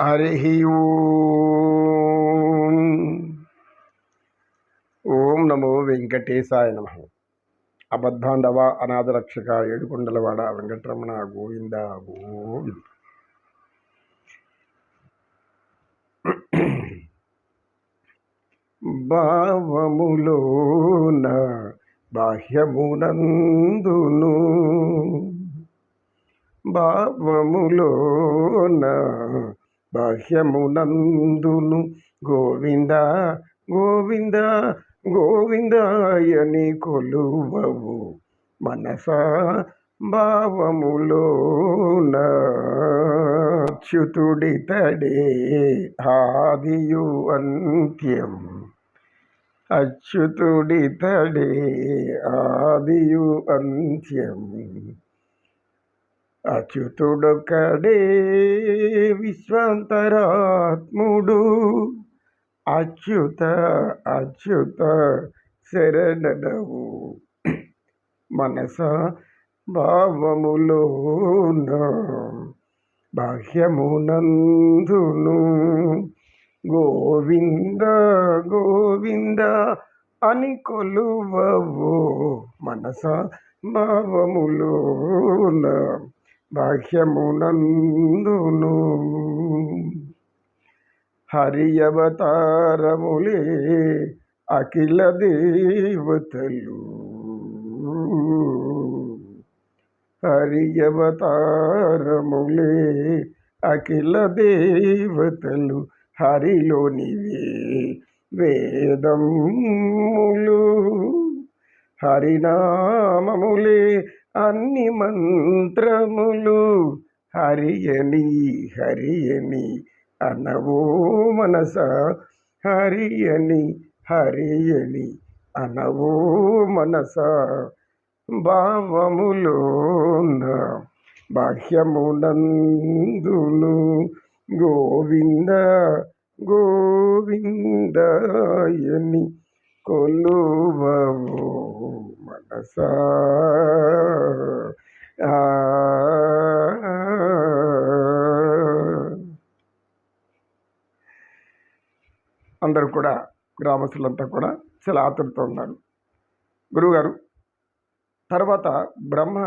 హరి ఓం నమో వెంకటేశాయ నమ అబద్ధాండవ అనాథరక్షక ఏడుకొండలవాడ వెంకటరమణ గోవింద గోవింద భావములోన బాహ్యమునందును భావములోన బాహ్యమునందును గోవింద గోవింద గోవిందాయని కొలువవు మనస భావములోన. చ్యుతుడి తడే ఆదియు అంత్యం అచ్యుతుడి తడే ఆదియు అంత్యం. అచ్యుతుడొక్కడే విశ్వాంతరాత్ముడు. అచ్యుత అచ్యుత శరణవు మనస భావములోన బాహ్యమునందును. గోవింద గోవింద అని కొలువవు మనస భావములోన. బాహ్యమునందును హరి అవతారములే అఖిల దేవతలు. హరి అవతారములే అఖిల దేవతలు హరిలోనివే వేదములు. హరినామములే అన్ని మంత్రములు హరియని హరియని అనవో మనస. హరియని హరియని అనవో మనస. భావములోన బాహ్యమునందును గోవింద గోవిందయని కొలువవో. మనస అందరూ కూడా గ్రామస్తులంతా కూడా చాలా ఆతృతతో ఉన్నారు. గురువుగారు తర్వాత బ్రహ్మ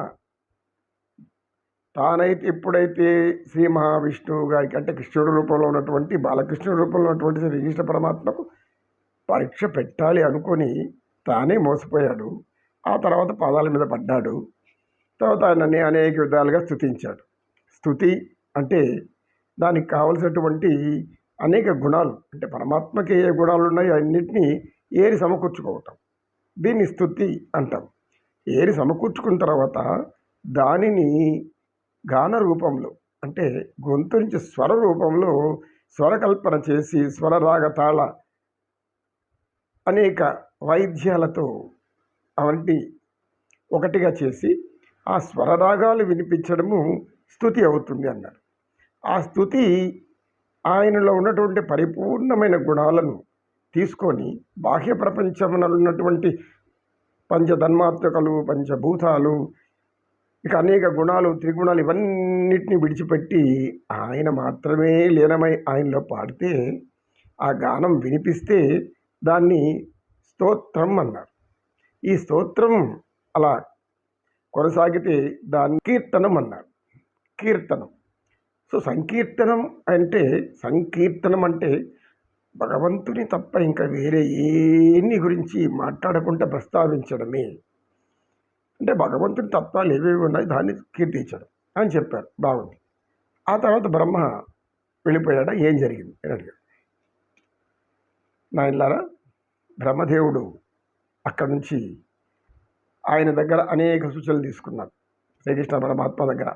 తానైతే ఎప్పుడైతే శ్రీ మహావిష్ణువు గారికి అంటే కృష్ణుడి రూపంలో ఉన్నటువంటి బాలకృష్ణుడు రూపంలో ఉన్నటువంటి శ్రీకృష్ణ పరమాత్మకు పరీక్ష పెట్టాలి అనుకొని తానే మోసపోయాడు. ఆ తర్వాత పాదాల మీద పడ్డాడు. తర్వాత ఆయనని అనేక విధాలుగా స్థుతించాడు స్థుతి అంటే దానికి కావలసినటువంటి అనేక గుణాలు అంటే పరమాత్మకి ఏ గుణాలు ఉన్నాయో అన్నింటినీ ఏరి సమకూర్చుకోవటం. దీన్ని స్థుతి అంటాం. ఏరి సమకూర్చుకున్న తర్వాత దానిని గాన రూపంలో అంటే గొంతు నుంచి స్వర రూపంలో స్వరకల్పన చేసి స్వరరాగ తాళ అనేక వైద్యాలతో అవన్నీ ఒకటిగా చేసి ఆ స్వరరాగాలు వినిపించడము స్థుతి అవుతుంది అన్నారు. ఆ స్థుతి ఆయనలో ఉన్నటువంటి పరిపూర్ణమైన గుణాలను తీసుకొని బాహ్య ప్రపంచంలో ఉన్నటువంటి పంచధన్మాత్మకలు పంచభూతాలు ఇక అనేక గుణాలు త్రిగుణాలు ఇవన్నిటిని విడిచిపెట్టి ఆయన మాత్రమే లీనమై ఆయనలో పాడితే ఆ గానం వినిపిస్తే దాన్ని స్తోత్రం అన్నారు. ఈ స్తోత్రం అలా కొనసాగితే దాన్ని కీర్తనం అన్నారు కీర్తనం. సో సంకీర్తనం అంటే సంకీర్తనం అంటే భగవంతుని తప్ప ఇంకా వేరే ఏని గురించి మాట్లాడకుండా ప్రస్తావించడమే. అంటే భగవంతుని తత్వాలు ఏవేవి ఉన్నాయి దాన్ని కీర్తించడం అని చెప్పారు బాగుంది ఆ తర్వాత బ్రహ్మ వెళ్ళిపోయాడా? ఏం జరిగింది? అని అడిగాడు. నాయనలారా బ్రహ్మదేవుడు అక్కడి నుంచి ఆయన దగ్గర అనేక సూచనలు తీసుకున్నారు శ్రీకృష్ణ పరమాత్మ దగ్గర.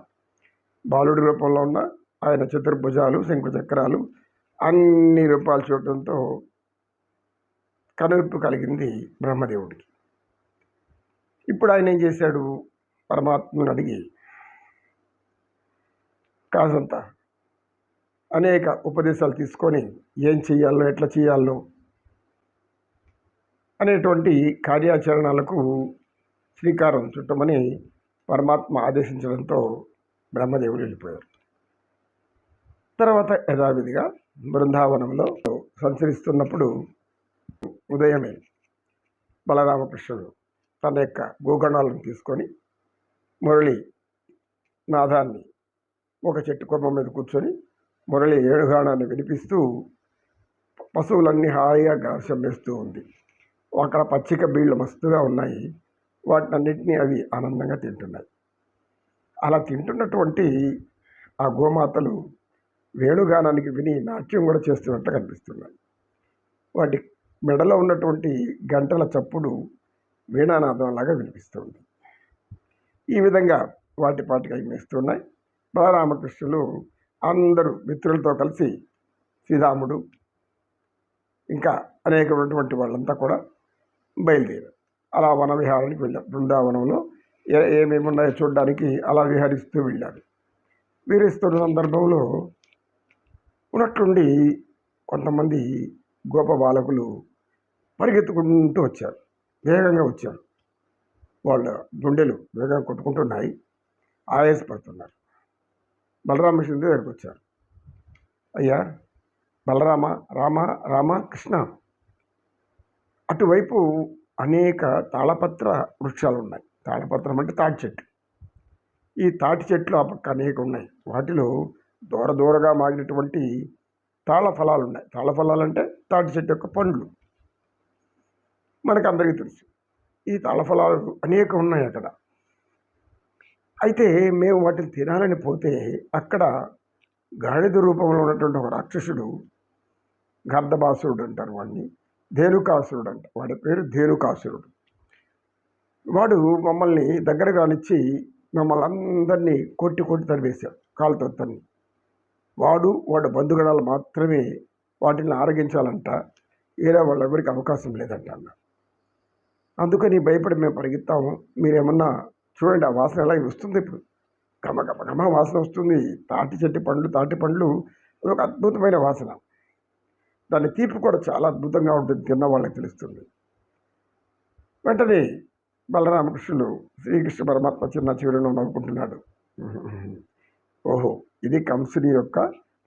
బాలుడి రూపంలో ఉన్న ఆయన చతుర్భుజాలు శంకు చక్రాలు అన్ని రూపాలు చూడటంతో కనువిప్పు కలిగింది బ్రహ్మదేవుడికి. ఇప్పుడు ఆయన ఏం చేశాడు? పరమాత్మను అడిగి కాసంత అనేక ఉపదేశాలు తీసుకొని ఏం చేయాలో ఎట్లా చేయాలో అనేటువంటి కార్యాచరణలకు శ్రీకారం చుట్టమని పరమాత్మ ఆదేశించడంతో బ్రహ్మదేవుడు వెళ్ళిపోయారు. తర్వాత యథావిధిగా బృందావనంలో సంచరిస్తున్నప్పుడు ఉదయమే బలరామకృష్ణుడు తన యొక్క భూగణాలను తీసుకొని మురళి నాదాన్ని ఒక చెట్టు కొమ్మ మీద కూర్చొని మురళి ఏడుగాణాన్ని వినిపిస్తూ పశువులన్నీ హాయిగా గ్రాసం వేస్తూ ఉంది. అక్కడ పచ్చిక బీళ్ళు మస్తుగా ఉన్నాయి. వాటినన్నింటినీ అవి ఆనందంగా తింటున్నాయి. అలా తింటున్నటువంటి ఆ గోమాతలు వేణుగానానికి విని నాట్యం కూడా చేస్తున్నట్టు కనిపిస్తున్నాయి. వాటి మెడలో ఉన్నటువంటి గంటల చప్పుడు వీణానాదం లాగా వినిపిస్తుంది. ఈ విధంగా వాటి పాటికి అవి మేస్తున్నాయి. బలరామకృష్ణులు అందరూ మిత్రులతో కలిసి శ్రీరాముడు ఇంకా అనేకమైనటువంటి వాళ్ళంతా కూడా బయలుదేరారు. అలా వన విహారానికి వెళ్ళాం. బృందావనంలో ఏ ఏమేమి ఉన్నాయో చూడడానికి అలా విహరిస్తూ వెళ్ళారు విహరిస్తున్న సందర్భంలో ఉన్నట్లుండి కొంతమంది గోప బాలకులు పరిగెత్తుకుంటూ వచ్చారు. వేగంగా వచ్చారు. వాళ్ళ గుండెలు వేగంగా కొట్టుకుంటున్నాయి. ఆయాసపడుతున్నారు. బలరామకృష్ణ దగ్గరికి వచ్చారు. అయ్యా! బలరామ రామ రామ కృష్ణ అటువైపు అనేక తాళపత్ర వృక్షాలు ఉన్నాయి తాళపత్రం అంటే తాటి చెట్టు. ఈ తాటి చెట్లు ఆ పక్క అనేక ఉన్నాయి వాటిలో దూర దూరగా మాగినటువంటి తాళ ఫలాలు ఉన్నాయి తాళ ఫలాలు అంటే తాటి చెట్టు యొక్క పండ్లు. మనకు అందరికీ తెలుసు. ఈ తాళ ఫలాలు అనేక ఉన్నాయి అక్కడ. అయితే మేము వాటిని తినాలని పోతే అక్కడ గాడిద రూపంలో ఉన్నటువంటి ఒక రాక్షసుడు గర్ధబాసురుడు అంటారు వాడిని ధేనుకాసురుడు అంట వాడి పేరు ధేనుకాసురుడు. వాడు మమ్మల్ని దగ్గర కానిచ్చి మమ్మల్ని అందరినీ కొట్టి కొట్టి తరివేశాడు కాలుతో తన్ని వాడు వాడు బంధుగణాలు మాత్రమే వాటిని ఆరగించాలంట. వేరే వాళ్ళ ఎవరికి అవకాశం లేదంట అన్న. అందుకని భయపడి మేము పరిగెత్తాము మీరేమన్నా చూడండి ఆ వాసన ఎలా వస్తుంది ఇప్పుడు. గమ గమ గమ వాసన వస్తుంది. తాటి చెట్టు పండ్లు తాటి పండ్లు. ఒక అద్భుతమైన వాసన. దాని తీపి కూడా చాలా అద్భుతంగా ఉంటుంది తిన్న వాళ్ళకి తెలుస్తుంది. వెంటనే బలరామకృష్ణుడు శ్రీకృష్ణ పరమాత్మ చిన్న చివరిలో నవ్వుకుంటున్నాడు. ఓహో ఇది కంసుని యొక్క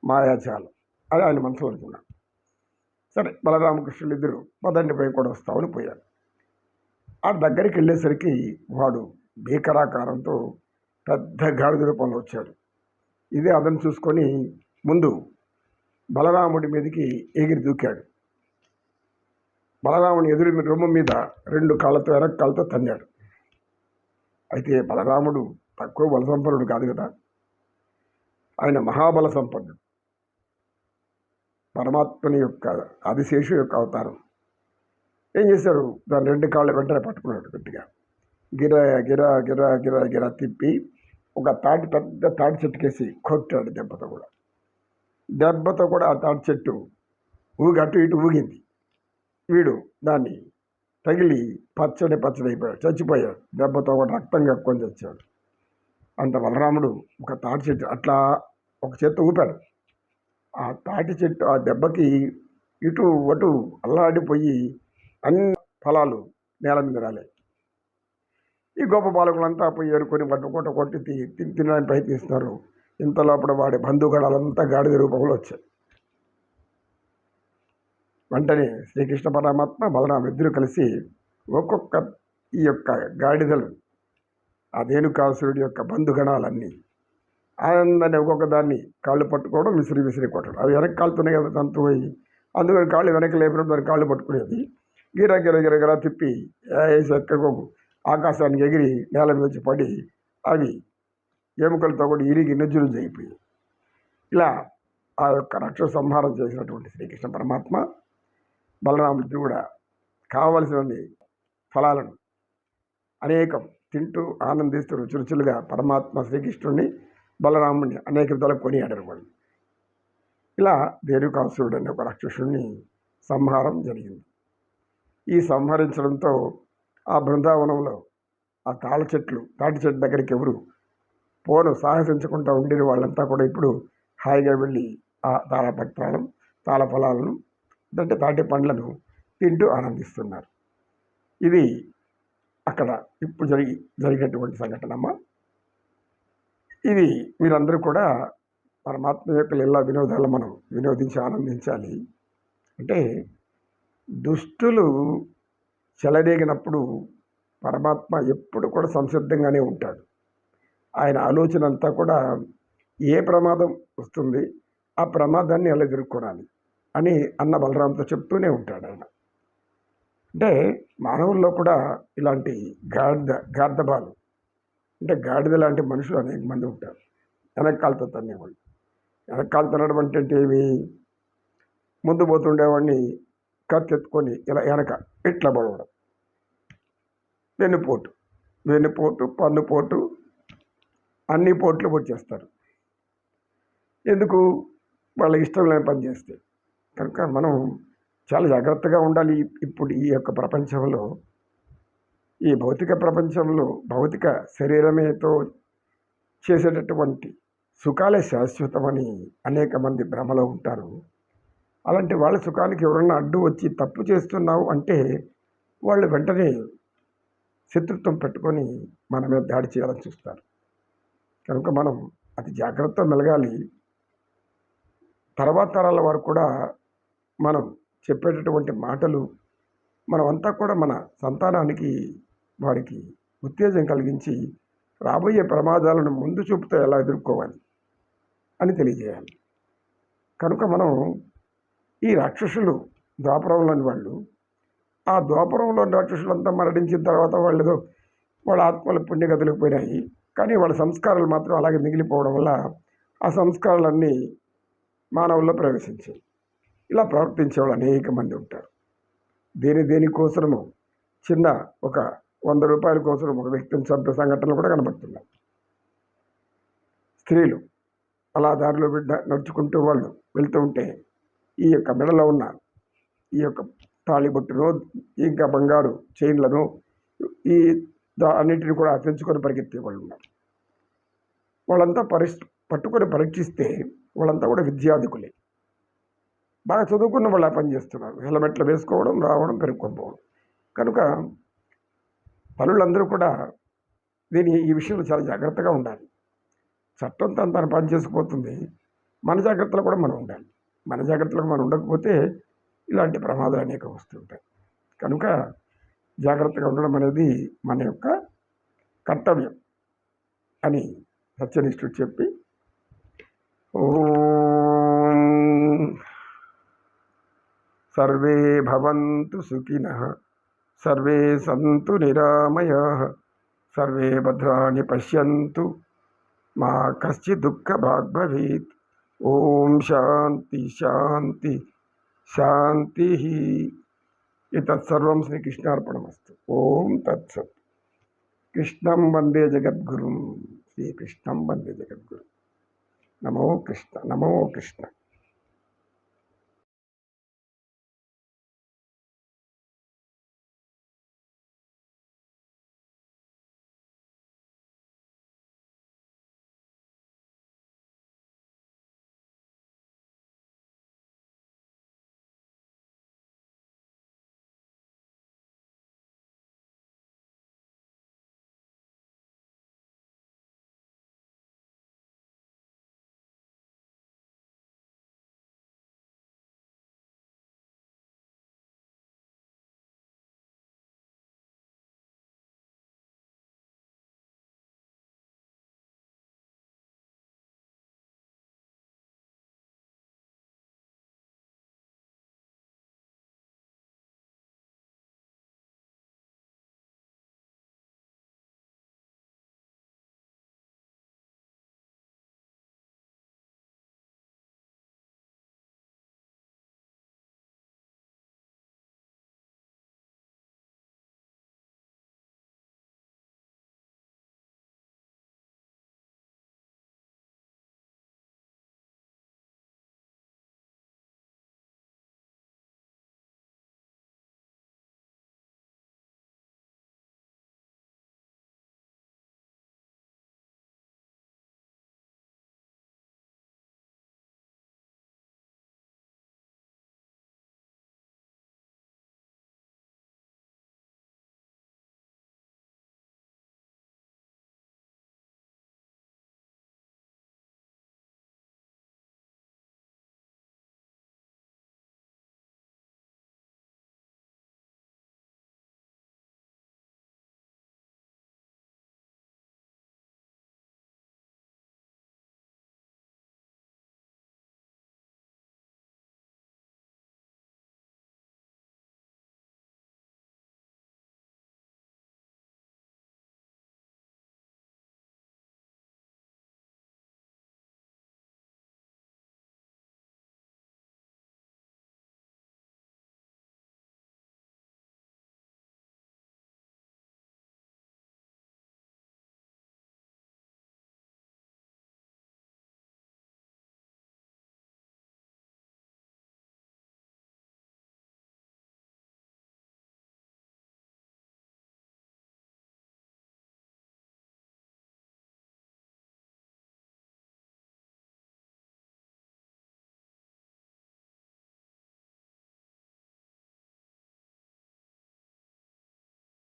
మాయాజాలం అని ఆయన మనసులో అనుకున్నాడు. సరే బలరామకృష్ణులు ఇద్దరు పదండి పోయి కూడా వస్తామని పోయారు. ఆ దగ్గరికి వెళ్ళేసరికి వాడు భీకరాకారంతో పెద్ద గాడిద రూపంలో వచ్చాడు. ఇదే అతను చూసుకొని ముందు బలరాముడి మీదకి ఎగిరి దూకాడు. బలరాముని ఎదురు రొమ్ము మీద రెండు కాళ్ళతో వెనక కాళ్ళతో తన్నాడు. అయితే బలరాముడు తక్కువ బల సంపన్నుడు కాదు కదా. ఆయన మహాబల సంపన్నుడు పరమాత్మని యొక్క ఆదిశేషు యొక్క అవతారం. ఏం చేశారు దాని రెండు కాళ్ళు వెంటనే పట్టుకున్నాడు గట్టిగా. గిర గిర గిర గిర గిర తిప్పి ఒక తాటి పెద్ద తాటి చెట్టుకేసి కొట్టాడు దెబ్బతో కూడా. దెబ్బతో కూడా ఆ తాటి చెట్టు ఊగి అటు ఇటు ఊగింది. వీడు దాన్ని తగిలి పచ్చడి పచ్చడి అయిపోయాడు చచ్చిపోయాడు. దెబ్బతో కూడా రక్తం కక్కుని చచ్చాడు. అంత బలరాముడు ఒక తాటి చెట్టు అట్లా ఒక చెట్టు ఊపాడు. ఆ తాటి చెట్టు ఆ దెబ్బకి ఇటు అటు అల్లాడిపోయి అన్ని ఫలాలు నేల మీద రాలే. ఈ గొప్ప బాలకులంతా పోయి ఏరుకొని పట్టు కొట్ట కొట్టి తి- తినడానికి ప్రయత్నిస్తారు. ఇంత లోపల వాడి బంధుగణాలంతా గాడిద రూపంలో వచ్చాయి. వెంటనే శ్రీకృష్ణ పరమాత్మ బలరామ ఇద్దరు కలిసి ఒక్కొక్క ఈ యొక్క గాడిదలు ఆ ధేనుకాసురుడి యొక్క బంధుగణాలన్నీ అందరినీ ఒక్కొక్క దాన్ని కాళ్ళు పట్టుకోవడం విసిరి విసిరి కొట్టడం. అవి వెనక్కి కాలుతున్నాయి కదా తంతు పోయి అందుకని కాళ్ళు వెనక్కి లేపినప్పుడు దాని కాళ్ళు పట్టుకునేది. గిర గిర గిర గిర తిప్పి వేసి ఎక్కడికో ఆకాశానికి ఎగిరి నేల మీద పడి అవి ఎముకలతో కూడా ఇరిగి నుజ్జు నుజ్జు అయిపోయి ఇలా ఆ యొక్క రక్ష సంహారం చేసినటువంటి శ్రీకృష్ణ పరమాత్మ బలరాముడికి కూడా కావలసినన్ని ఫలాలను అనేకం తింటూ ఆనందిస్తూ రుచి రుచులుగా పరమాత్మ శ్రీకృష్ణుడిని బలరాముడిని అనేక విధాలు కొనియాడారు వాళ్ళు. ఇలా దేరుకాసురుడు అనే ఒక రాక్షసుడిని సంహారం జరిగింది. ఈ సంహరించడంతో ఆ బృందావనంలో ఆ తాళ చెట్లు తాటి చెట్టు దగ్గరికి ఎవరు పోను సాహసించకుండా ఉండిన వాళ్ళంతా కూడా ఇప్పుడు హాయిగా వెళ్ళి ఆ తాళపత్రాలను తాళఫలాలను అంటే తాటి పండ్లను తింటూ ఆనందిస్తున్నారు. ఇది అక్కడ ఇప్పుడు జరిగి జరిగినటువంటి సంఘటనమ్మ. ఇది మీరందరూ కూడా పరమాత్మ యొక్క లీలా వినోదాలు మనం వినోదించి ఆనందించాలి. అంటే దుష్టులు చెలరేగినప్పుడు పరమాత్మ ఎప్పుడు కూడా సంసిద్ధంగానే ఉంటాడు. ఆయన ఆలోచన అంతా కూడా ఏ ప్రమాదం వస్తుంది ఆ ప్రమాదాన్ని ఎలా ఎదుర్కొనాలి అని అన్న బలరాంతో చెప్తూనే ఉంటాడు ఆయన. అంటే మానవుల్లో కూడా ఇలాంటి గాడిద గార్ధబాలు అంటే గాడిద లాంటి మనుషులు అనేక మంది ఉంటారు. వెనకాలతో తన్నేవాళ్ళు. వెనకాల తినడం అంటే ఏమి? ముందు పోతుండేవాడిని కత్తి ఎత్తుకొని ఇలా వెనక ఇట్లా పడవడం. వెన్నుపోటు వెన్నుపోటు పన్నుపోటు అన్ని పోట్లు వచ్చేస్తారు ఎందుకు? వాళ్ళ ఇష్టం లేని పని చేస్తే. కనుక మనం చాలా జాగ్రత్తగా ఉండాలి ఇప్పుడు ఈ యొక్క ప్రపంచంలో. ఈ భౌతిక ప్రపంచంలో భౌతిక శరీరమేతో చేసేటటువంటి సుఖాలే శాశ్వతమని అనేక మంది భ్రమలో ఉంటారు. అలాంటి వాళ్ళ సుఖానికి ఎవరన్నా అడ్డు వచ్చి తప్పు చేస్తున్నావు అంటే వాళ్ళు వెంటనే శత్రుత్వం పెట్టుకొని మన మీద దాడి చేయాలని చూస్తారు. కనుక మనం అతి జాగ్రత్త మెలగాలి. తర్వాత తరాల వారు కూడా మనం చెప్పేటటువంటి మాటలు మనమంతా కూడా మన సంతానానికి వారికి ఉత్తేజం కలిగించి రాబోయే ప్రమాదాలను ముందు చూపుతో ఎలా ఎదుర్కోవాలి అని తెలియజేయాలి. కనుక మనం ఈ రాక్షసులు ద్వాపరంలోని వాళ్ళు ఆ ద్వాపరంలోని రాక్షసులంతా మరణించిన తర్వాత వాళ్ళు వాళ్ళ ఆత్మలు పుణ్యగతులకు పోయినాయి. కానీ వాళ్ళ సంస్కారాలు మాత్రం అలాగే మిగిలిపోవడం వల్ల ఆ సంస్కారాలన్నీ మానవుల్లో ప్రవేశించాయి. ఇలా ప్రవర్తించే వాళ్ళు అనేక మంది ఉంటారు. దేని దేనికోసము చిన్న ఒక వంద రూపాయల కోసం ఒక వ్యక్తిని చంపే సంఘటనలు కూడా కనబడుతున్నాయి. స్త్రీలు అలా దారిలో బిడ్డ నడుచుకుంటూ వాళ్ళు వెళ్తూ ఉంటే ఈ యొక్క మెడలో ఉన్న ఈ యొక్క తాళిబొట్టును ఇంకా బంగారు చైన్లను ఈ అన్నింటిని కూడా తెంచుకొని పరిగెత్తే వాళ్ళు ఉన్నారు. వాళ్ళంతా పరిష్ పట్టుకొని పరీక్షిస్తే వాళ్ళంతా కూడా విద్యాధికులే. బాగా చదువుకున్న వాళ్ళు ఆ పని చేస్తున్నారు. హెల్మెట్లు వేసుకోవడం రావడం పెరుక్కోపోవడం కనుక పనులందరూ కూడా దీని ఈ విషయంలో చాలా జాగ్రత్తగా ఉండాలి. చట్టం తను తను పని చేసుకుపోతుంది. మన జాగ్రత్తలు కూడా మనం ఉండాలి. మన జాగ్రత్తలు మనం ఉండకపోతే ఇలాంటి ప్రమాదాలు అనేక వస్తుంటాయి కనుక జాగ్రత్తగా ఉండడం అనేది మన యొక్క కర్తవ్యం అని సత్యనిష్ఠుడు చెప్పి ఓం సర్వే భవంతు సుఖినః సర్వే సంతు నిరామయాః సర్వే భద్రాణి పశ్యంతు మా కశ్చిత్ దుఃఖ భాగ్ భవేత్ ఓం శాంతి శాంతి శాంతి తత్సర్వం శ్రీకృష్ణార్పణమస్తు ఓం తత్సత్ కృష్ణం వందే జగద్గురుం శ్రీకృష్ణం వందే జగద్గురు నమో కృష్ణ నమో కృష్ణ.